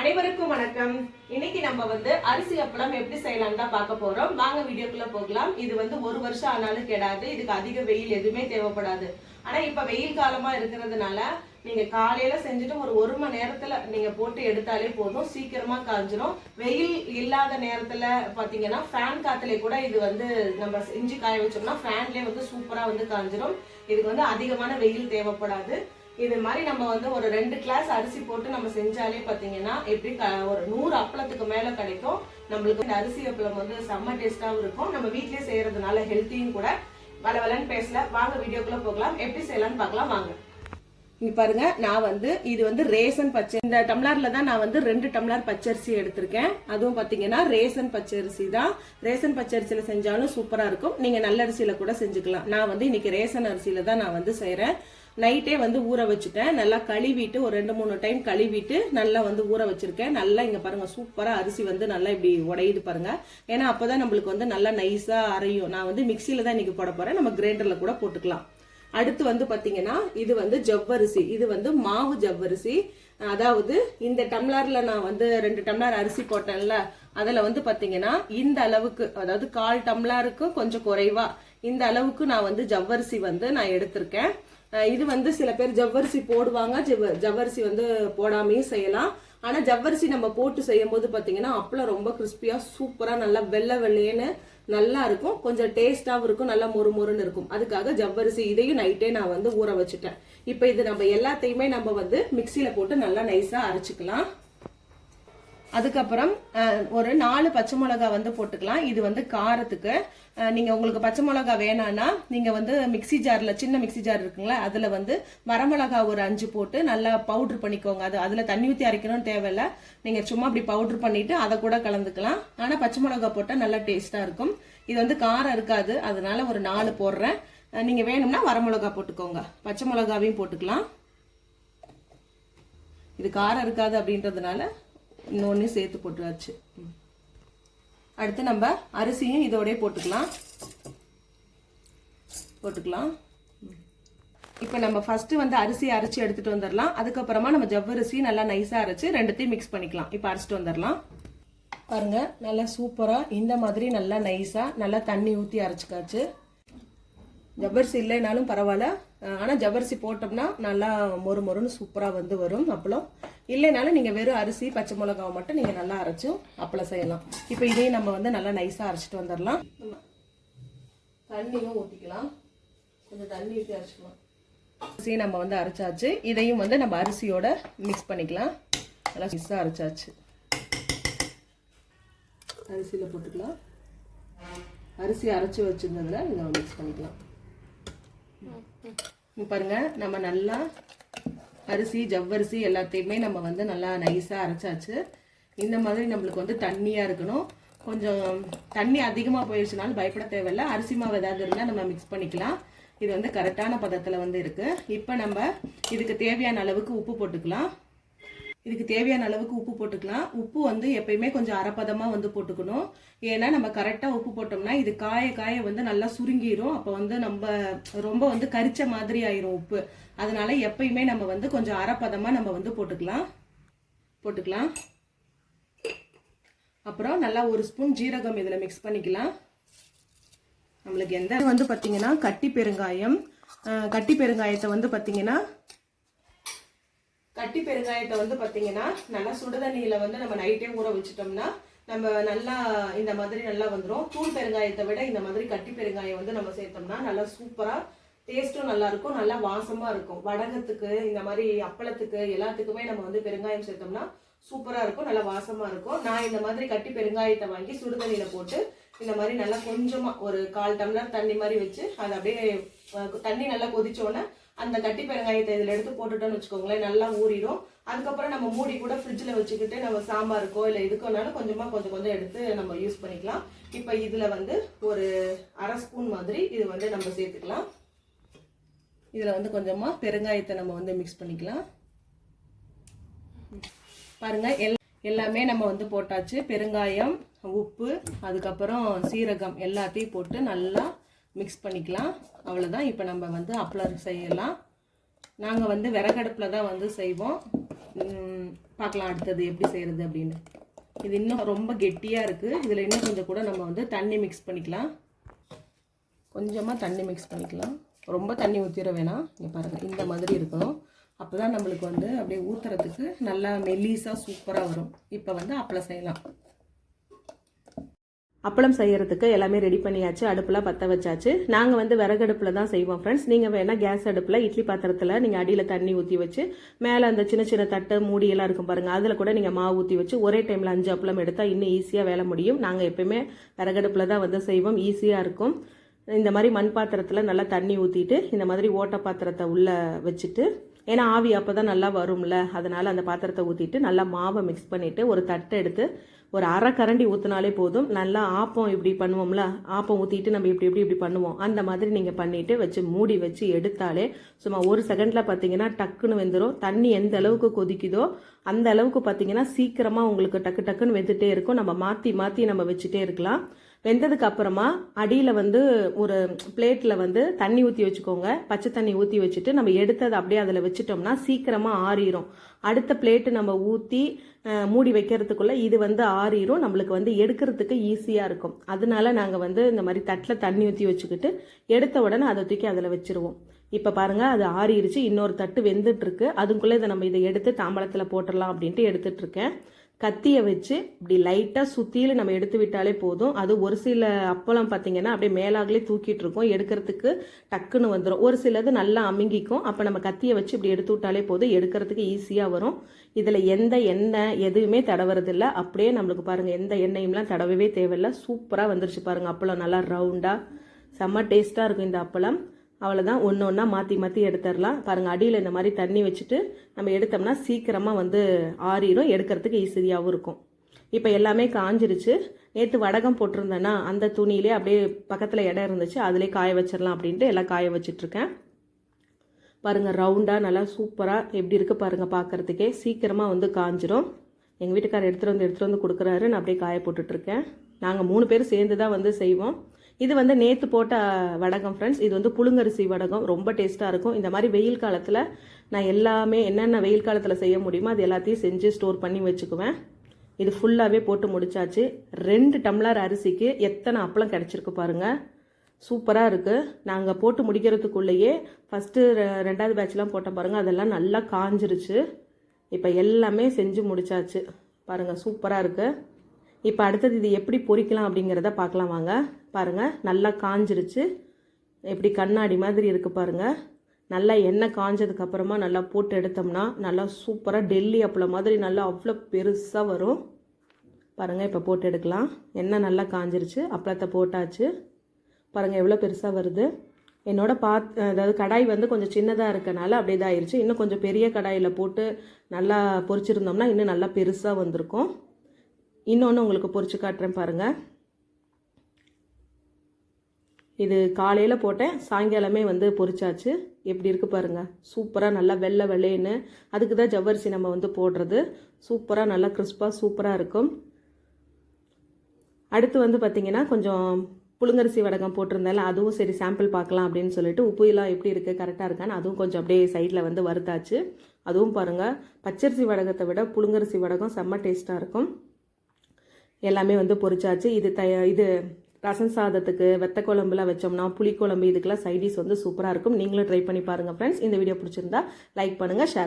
அனைவருக்கும் வணக்கம். இன்னைக்கு நம்ம வந்து அரிசி அப்பளம் எப்படி செய்யலாம் தான் பார்க்க போறோம். வாங்க வீடியோக்குள்ள போகலாம். இது வந்து ஒரு வருஷம் ஆனாலும் கெடாது. இதுக்கு அதிக வெயில் எதுவுமே தேவைப்படாது. ஆனா இப்ப வெயில் காலமா இருக்கிறதுனால நீங்க காலையில செஞ்சுட்டு ஒரு ஒரு மணி நேரத்துல நீங்க போட்டு எடுத்தாலே போதும். சீக்கிரமா காஞ்சிரும். வெயில் இல்லாத நேரத்துல பாத்தீங்கன்னா ஃபேன் காத்துல கூட இது வந்து நம்ம செஞ்சு காய வச்சோம்னா ஃபேன்லயே வந்து சூப்பரா வந்து காஞ்சிரும். இதுக்கு வந்து அதிகமான வெயில் தேவைப்படாது. இது மாதிரி நம்ம வந்து ஒரு ரெண்டு கிளாஸ் அரிசி போட்டு நம்ம செஞ்சாலே பாத்தீங்கன்னா எப்படி க- ஒரு நூறு அப்பளத்துக்கு மேல கிடைக்கும். நம்மளுக்கு இந்த அரிசி அப்பளம் வந்து செம்ம டேஸ்ட்டாகவும் இருக்கும். நம்ம வீட்லயே செய்யறதுனால ஹெல்த்தியும் கூட. வளவலன்னு பேசல. வாங்க வீடியோக்குள்ள போகலாம். எப்படி செய்யலாம்னு பார்க்கலாம். வாங்க. இங்க பாருங்க நான் வந்து இது வந்து ரேசன் பச்சை இந்த டம்ளர்ல தான் நான் வந்து ரெண்டு டம்ளர் பச்சரிசி எடுத்திருக்கேன். அதுவும் பாத்தீங்கன்னா ரேசன் பச்சரிசி தான். ரேசன் பச்சரிசியில செஞ்சாலும் சூப்பரா இருக்கும். நீங்க நல்ல அரிசியில கூட செஞ்சுக்கலாம். நான் வந்து இன்னைக்கு ரேசன் அரிசியில தான் நான் வந்து செய்கிறேன் நைட்டே வந்து ஊற வச்சுட்டேன். நல்லா கழுவிட்டு ஒரு ரெண்டு மூணு டைம் கழுவிட்டு நல்லா வந்து ஊற வச்சிருக்கேன். நல்லா இங்க பாருங்க சூப்பரா அரிசி வந்து நல்லா இப்படி உடையுது பாருங்க. ஏன்னா அப்பதான் நம்மளுக்கு வந்து நல்லா நைஸா அரையும். நான் வந்து மிக்சியில தான் இன்னைக்கு போட போறேன். நம்ம கிரைண்டர்ல கூட போட்டுக்கலாம். அடுத்து வந்து பாத்தீங்கன்னா இது வந்து ஜவ்வரிசி இது வந்து மாவு ஜவ்வரிசி. அதாவது இந்த டம்ளர்ல நான் வந்து ரெண்டு டம்ளர் அரிசி போட்டேன்ல அதுல வந்து பாத்தீங்கன்னா இந்த அளவுக்கு அதாவது கால் டம்ளருக்கு கொஞ்சம் குறைவா இந்த அளவுக்கு நான் வந்து ஜவ்வரிசி வந்து நான் எடுத்திருக்கேன். இது வந்து சில பேர் ஜவ்வரிசி போடுவாங்க ஜவ்வரிசி வந்து போடாமையும் செய்யலாம். ஆனா ஜவ்வரிசி நம்ம போட்டு செய்யும் போது பாத்தீங்கன்னா அப்பளம் ரொம்ப கிறிஸ்பியா சூப்பரா நல்லா வெள்ளை வெள்ளையன்னு நல்லா இருக்கும் கொஞ்சம் டேஸ்ட்டாகவும் இருக்கும். நல்லா மொறு மொறுன்னு இருக்கும். அதுக்காக ஜவ்வரிசி இதையும் நைட்டே நான் வந்து ஊற வச்சுட்டேன். இப்போ இது நம்ம எல்லாத்தையுமே நம்ம வந்து மிக்சியில் போட்டு நல்லா நைஸாக அரைச்சிக்கலாம். அதுக்கப்புறம் ஒரு நாலு பச்சை மிளகா வந்து போட்டுக்கலாம். இது வந்து காரத்துக்கு. நீங்கள் உங்களுக்கு பச்சை மிளகா வேணான்னா நீங்கள் வந்து மிக்ஸி ஜாரில் சின்ன மிக்ஸி ஜார் இருக்குங்களா அதில் வந்து வரமிளகா ஒரு அஞ்சு போட்டு நல்லா பவுட்ரு பண்ணிக்கோங்க. அது அதில் தண்ணி ஊற்றி அரைக்கணும்னு தேவையில்ல. நீங்கள் சும்மா அப்படி பவுட்ரு பண்ணிவிட்டு அதை கூட கலந்துக்கலாம். ஆனால் பச்சை மிளகா போட்டால் நல்லா டேஸ்ட்டாக இருக்கும். இது வந்து காரம் இருக்காது. அதனால ஒரு நாலு போடுறேன். நீங்கள் வேணும்னா வரமிளகா போட்டுக்கோங்க. பச்சை மிளகாவையும் போட்டுக்கலாம். இது காரம் இருக்காது அப்படின்றதுனால இன்னொன்று சேர்த்து போட்டுருச்சு ம். அடுத்து நம்ம அரிசியும் இதோடய போட்டுக்கலாம். போட்டுக்கலாம். இப்போ நம்ம ஃபஸ்ட்டு வந்து அரிசி அரைச்சி எடுத்துகிட்டு வந்துடலாம். அதுக்கப்புறமா நம்ம ஜவ்வரிசி நல்லா நைஸாக அரைச்சு ரெண்டுத்தையும் மிக்ஸ் பண்ணிக்கலாம். இப்போ அரைச்சிட்டு வந்துடலாம். பாருங்கள் நல்லா சூப்பராக இந்த மாதிரி நல்லா நைஸாக நல்லா தண்ணி ஊற்றி அரைச்சிக்காச்சு. ஜவ்வரிசி இல்லைனாலும் பரவாயில்ல. ஆனால் ஜவ்வரிசி போட்டோம்னா நல்லா மொறு மொறுன்னு சூப்பராக வந்து வரும் அப்பளம். இல்லைனாலும் நீங்கள் வெறும் அரிசி பச்சை மிளகாவை மட்டும் நீங்கள் நல்லா அரைச்சும் அப்பளம் செய்யலாம். இப்போ இதையும் நம்ம வந்து நல்லா நைஸாக அரைச்சிட்டு வந்துடலாம். தண்ணியும் ஊற்றிக்கலாம் கொஞ்சம் தண்ணி ஊற்றி அரைச்சிக்கலாம். அரிசியை நம்ம வந்து அரைச்சாச்சு. இதையும் வந்து நம்ம அரிசியோட மிக்ஸ் பண்ணிக்கலாம். நல்லா மிக்ஸாக அரைச்சாச்சு. அரிசியில் போட்டுக்கலாம். அரிசி அரைச்சி வச்சிருந்ததுல இதை மிக்ஸ் பண்ணிக்கலாம். பாருங்கள் பாருங்க நம்ம நல்லா அரிசி ஜவ்வரிசி எல்லாத்தையுமே நம்ம வந்து நல்லா நைஸாக அரைச்சாச்சு. இந்த மாதிரி நம்மளுக்கு வந்து தண்ணியாக இருக்கணும். கொஞ்சம் தண்ணி அதிகமாக போயிடுச்சுனாலும் பயப்பட தேவையில்ல. அரிசி மாவு ஏதாவது இருந்தால் நம்ம மிக்ஸ் பண்ணிக்கலாம். இது வந்து கரெக்டான பதத்தில் வந்து இருக்குது இப்போ நம்ம இதுக்கு தேவையான அளவுக்கு உப்பு போட்டுக்கலாம். இதுக்கு தேவையான அளவுக்கு உப்பு போட்டுக்கலாம். உப்பு வந்து எப்பயுமே கொஞ்சம் அரைப்பதமாக வந்து போட்டுக்கணும். ஏன்னா நம்ம கரெக்டாக உப்பு போட்டோம்னா இது காய காய வந்து நல்லா சுருங்கிரும். அப்போ வந்து நம்ம ரொம்ப வந்து கரிச்ச மாதிரி ஆயிரும் உப்பு. அதனால எப்பயுமே நம்ம வந்து கொஞ்சம் அரைப்பதமாக நம்ம வந்து போட்டுக்கலாம். போட்டுக்கலாம். அப்புறம் நல்லா ஒரு ஸ்பூன் ஜீரகம் இதில் மிக்ஸ் பண்ணிக்கலாம். நம்மளுக்கு எந்த வந்து பார்த்தீங்கன்னா கட்டி பெருங்காயம். கட்டி பெருங்காயத்தை வந்து பார்த்தீங்கன்னா கட்டி பெருங்காயத்தை வந்து பார்த்தீங்கன்னா நல்லா சுடுதண்ணியில் வந்து நம்ம நைட்டே ஊற வச்சுட்டோம்னா நம்ம நல்லா இந்த மாதிரி நல்லா வந்துடும் தூள் பெருங்காயத்தை விட இந்த மாதிரி கட்டி பெருங்காயம் வந்து நம்ம சேர்த்தோம்னா நல்லா சூப்பராக டேஸ்ட்டும் நல்லா இருக்கும் நல்லா வாசமாக இருக்கும். வடகத்துக்கு இந்த மாதிரி அப்பளத்துக்கு எல்லாத்துக்குமே நம்ம வந்து பெருங்காயம் சேர்த்தோம்னா சூப்பராக இருக்கும். நல்லா வாசமாக இருக்கும். நான் இந்த மாதிரி கட்டி பெருங்காயத்தை வாங்கி சுடுதண்ணியில் போட்டு இந்த மாதிரி நல்லா கொஞ்சமாக ஒரு கால் டம்ளர் தண்ணி மாதிரி வச்சு அதை அப்படியே தண்ணி நல்லா கொதிச்சோடனே அந்த கட்டி பெருங்காயத்தை இதில் எடுத்து போட்டுட்டோம்னு வச்சுக்கோங்களேன் நல்லா ஊறிடும். அதுக்கப்புறம் நம்ம மூடி கூட ஃப்ரிட்ஜில் வச்சுக்கிட்டு நம்ம சாம்பாருக்கோ இல்லை இதுக்கோனாலும் கொஞ்சமாக கொஞ்சம் கொஞ்சம் எடுத்து நம்ம யூஸ் பண்ணிக்கலாம். இப்போ இதில் வந்து ஒரு அரை ஸ்பூன் மாதிரி இது வந்து நம்ம சேர்த்துக்கலாம். இதில் வந்து கொஞ்சமாக பெருங்காயத்தை நம்ம வந்து மிக்ஸ் பண்ணிக்கலாம். பாருங்கள் எல் எல்லாமே நம்ம வந்து போட்டாச்சு. பெருங்காயம் உப்பு அதுக்கப்புறம் சீரகம் எல்லாத்தையும் போட்டு நல்லா மிக்ஸ் பண்ணிக்கலாம். அவ்வளோதான் இப்போ நம்ம வந்து அப்பளம் செய்யலாம். நாங்கள் வந்து விறகடுப்பில் தான் வந்து செய்வோம். பார்க்கலாம் அடுத்தது எப்படி செய்கிறது அப்படின்னு. இது இன்னும் ரொம்ப கெட்டியாக இருக்குது இதில் இன்னும் கொஞ்சம் கூட நம்ம வந்து தண்ணி மிக்ஸ் பண்ணிக்கலாம். கொஞ்சமாக தண்ணி மிக்ஸ் பண்ணிக்கலாம். ரொம்ப தண்ணி ஊற்றிட வேணாம். இங்கே பாருங்கள் இந்த மாதிரி இருக்கணும். அப்போ தான் நம்மளுக்கு வந்து அப்படியே ஊற்றுறதுக்கு நல்லா மெல்லிஸாக சூப்பராக வரும். இப்போ வந்து அப்பளம் செய்யலாம். அப்பளம் செய்யறதுக்கு எல்லாமே ரெடி பண்ணியாச்சு அடுப்பில் பற்ற வச்சாச்சு. நாங்கள் வந்து விறகடுப்பில் தான் செய்வோம் ஃப்ரெண்ட்ஸ் நீங்கள் வேணால் கேஸ் அடுப்பில் இட்லி பாத்திரத்தில் நீங்கள் அடியில் தண்ணி ஊற்றி வச்சு மேலே அந்த சின்ன சின்ன தட்டு மூடியெல்லாம் இருக்கும் பாருங்கள் அதில் கூட நீங்கள் மாவு ஊற்றி வச்சு ஒரே டைமில் அஞ்சு அப்பளம் எடுத்தால் இன்னும் ஈஸியாக வேலை முடியும். நாங்கள் எப்பயுமே விறகடுப்பில் தான் வந்து செய்வோம் ஈஸியாக இருக்கும். இந்த மாதிரி மண் பாத்திரத்தில் நல்லா தண்ணி ஊற்றிட்டு இந்த மாதிரி ஓட்ட பாத்திரத்தை உள்ளே வச்சுட்டு ஏன்னா ஆவி அப்போ தான் நல்லா வரும்ல. அதனால் அந்த பாத்திரத்தை ஊற்றிட்டு நல்லா மாவை மிக்ஸ் பண்ணிவிட்டு ஒரு தட்டை எடுத்து ஒரு அரை கரண்டி ஊற்றினாலே போதும். நல்லா ஆப்பம் இப்படி பண்ணுவோம்ல. ஆப்பம் ஊற்றிட்டு நம்ம இப்படி இப்படி இப்படி பண்ணுவோம். அந்த மாதிரி நீங்கள் பண்ணிவிட்டு வச்சு மூடி வச்சு எடுத்தாலே சும்மா ஒரு செகண்டில் பார்த்தீங்கன்னா டக்குன்னு வெந்துடும் தண்ணி எந்த அளவுக்கு கொதிக்குதோ அந்த அளவுக்கு பார்த்தீங்கன்னா சீக்கிரமாக உங்களுக்கு டக்கு டக்குன்னு வெந்துட்டே இருக்கும். நம்ம மாற்றி மாற்றி நம்ம வச்சுட்டே இருக்கலாம். வெந்ததுக்கு அப்புறமா அடியில் வந்து ஒரு பிளேட்டில் வந்து தண்ணி ஊற்றி வச்சுக்கோங்க. பச்சை தண்ணி ஊற்றி வச்சுட்டு நம்ம எடுத்ததை அப்படியே அதில் வச்சுட்டோம்னா சீக்கிரமாக ஆறிடும் அடுத்த பிளேட்டு நம்ம ஊற்றி மூடி வைக்கிறதுக்குள்ளே இது வந்து ஆறிடும் நம்மளுக்கு வந்து எடுக்கிறதுக்கு ஈஸியாக இருக்கும். அதனால நாங்கள் வந்து இந்த மாதிரி தட்டில் தண்ணி ஊற்றி வச்சுக்கிட்டு எடுத்த உடனே அதை தூக்கி அதில் வச்சிருவோம். இப்போ பாருங்கள் அது ஆறிடுச்சு இன்னொரு தட்டு வெந்துட்டுருக்கு. அதுக்குள்ளே இதை நம்ம இதை எடுத்து தாம்பளத்தில் போட்டுடலாம் அப்படின்ட்டு எடுத்துகிட்ருக்கேன் கத்தியை வச்சு இப்படி லைட்டாக சுற்றியில் நம்ம எடுத்து விட்டாலே போதும். அது ஒரு சில அப்பளம் பார்த்தீங்கன்னா அப்படியே மேலாகலே தூக்கிட்டு இருக்கும். எடுக்கிறதுக்கு டக்குன்னு வந்துடும் ஒரு சிலது நல்லா அமுங்கிக்கும். அப்போ நம்ம கத்தியை வச்சு இப்படி எடுத்து விட்டாலே போதும். எடுக்கிறதுக்கு ஈஸியாக வரும். இதில் எந்த எண்ணெய் எதுவுமே தடவுறதில்ல. அப்படியே நம்மளுக்கு பாருங்கள் எந்த எண்ணெயும்லாம் தடவவே தேவையில்ல. சூப்பராக வந்துருச்சு பாருங்கள் அப்பளம். நல்லா ரவுண்டாக செம்ம டேஸ்ட்டாக இருக்கும் இந்த அப்பளம். அவ்வளோதான் ஒன்று ஒன்றா மாற்றி மாற்றி எடுத்துடலாம். பாருங்கள் அடியில் இந்த மாதிரி தண்ணி வச்சுட்டு நம்ம எடுத்தோம்னா சீக்கிரமாக வந்து ஆறிடும் எடுக்கிறதுக்கு ஈஸியாகவும் இருக்கும். இப்போ எல்லாமே காஞ்சிருச்சு. நேற்று வடகம் போட்டிருந்தேன்னா அந்த துணியிலே அப்படியே பக்கத்தில் இடம் இருந்துச்சு. அதிலே காய வச்சிடலாம் அப்படின்ட்டு எல்லாம் காய வச்சிட்ருக்கேன் பாருங்கள் ரவுண்டாக நல்லா சூப்பராக எப்படி இருக்குது பாருங்கள் பார்க்குறதுக்கே சீக்கிரமாக வந்து காஞ்சிரும். எங்கள் வீட்டுக்காரர் எடுத்துகிட்டு வந்து எடுத்துகிட்டு வந்து கொடுக்குறாரு. நான் அப்படியே காய போட்டுட்ருக்கேன் நாங்கள் மூணு பேர் சேர்ந்து தான் வந்து செய்வோம். இது வந்து நேற்று போட்ட வடகம் ஃப்ரெண்ட்ஸ் இது வந்து புழுங்கரிசி வடகம். ரொம்ப டேஸ்ட்டாக இருக்கும். இந்த மாதிரி வெயில் காலத்தில் நான் எல்லாமே என்னென்ன வெயில் காலத்தில் செய்ய முடியுமோ அது எல்லாத்தையும் செஞ்சு ஸ்டோர் பண்ணி வச்சுக்குவேன். இது ஃபுல்லாகவே போட்டு முடிச்சாச்சு. ரெண்டு டம்ளர் அரிசிக்கு எத்தனை அப்பளம் கிடச்சிருக்கு பாருங்கள் சூப்பராக இருக்குது நாங்கள் போட்டு முடிக்கிறதுக்குள்ளேயே ஃபஸ்ட்டு ரெண்டாவது பேட்ச்லாம் போட்ட பாருங்கள் அதெல்லாம் நல்லா காஞ்சிருச்சு. இப்போ எல்லாமே செஞ்சு முடிச்சாச்சு. பாருங்கள் சூப்பராக இருக்குது இப்போ அடுத்தது இது எப்படி பொறிக்கலாம் அப்படிங்கிறத பார்க்கலாம் வாங்க. பாருங்கள் நல்லா காஞ்சிருச்சு. எப்படி கண்ணாடி மாதிரி இருக்குது பாருங்கள் நல்லா எண்ணெய் காஞ்சதுக்கப்புறமா நல்லா போட்டு எடுத்தோம்னா நல்லா சூப்பராக டெல்லி அப்பளம் மாதிரி நல்லா அவ்வளோ பெருசாக வரும். பாருங்கள் இப்போ போட்டு எடுக்கலாம். எண்ணெய் நல்லா காஞ்சிருச்சு. அப்பளத்தை போட்டாச்சு. பாருங்கள் எவ்வளோ பெருசாக வருது. என்னோட பாத் அதாவது கடாய் வந்து கொஞ்சம் சின்னதாக இருக்கனால அப்படியே இதாயிருச்சு இன்னும் கொஞ்சம் பெரிய கடாயில் போட்டு நல்லா பொரிச்சிருந்தோம்னா இன்னும் நல்லா பெருசாக வந்திருக்கும். இன்னொன்று உங்களுக்கு பொறிச்சு காட்டுறேன் பாருங்கள் இது காலையில் போட்டேன் சாயங்காலமே வந்து பொரிச்சாச்சு எப்படி இருக்குது பாருங்கள் சூப்பராக நல்லா வெள்ளை வெள்ளைன்னு. அதுக்கு தான் ஜவ்வரிசி நம்ம வந்து போடுறது. சூப்பராக நல்லா கிறிஸ்பாக சூப்பராக இருக்கும். அடுத்து வந்து பார்த்திங்கன்னா கொஞ்சம் புழுங்கரிசி வடகம் போட்டிருந்தால அதுவும் சரி சாம்பிள் பார்க்கலாம் அப்படின்னு சொல்லிட்டு உப்பு எல்லாம் எப்படி இருக்குது கரெக்டாக இருக்கான்னு அதுவும் கொஞ்சம் அப்படியே சைடில் வந்து வறுத்தாச்சு. அதுவும் பாருங்கள் பச்சரிசி வடகத்தை விட புழுங்கரிசி வடகம் செம்ம டேஸ்ட்டாக இருக்கும். எல்லாமே வந்து பொரிச்சாச்சு. இது தய இது ரசம் சாதத்துக்கு வெத்த குழம்புலாம் வச்சோம்னா புளிக்குழம்பு இதுக்கெல்லாம் சைடிஸ் வந்து சூப்பராக இருக்கும். நீங்களும் ட்ரை பண்ணி பாருங்கள் ஃப்ரெண்ட்ஸ் இந்த வீடியோ பிடிச்சிருந்தா லைக் பண்ணுங்கள் ஷேர்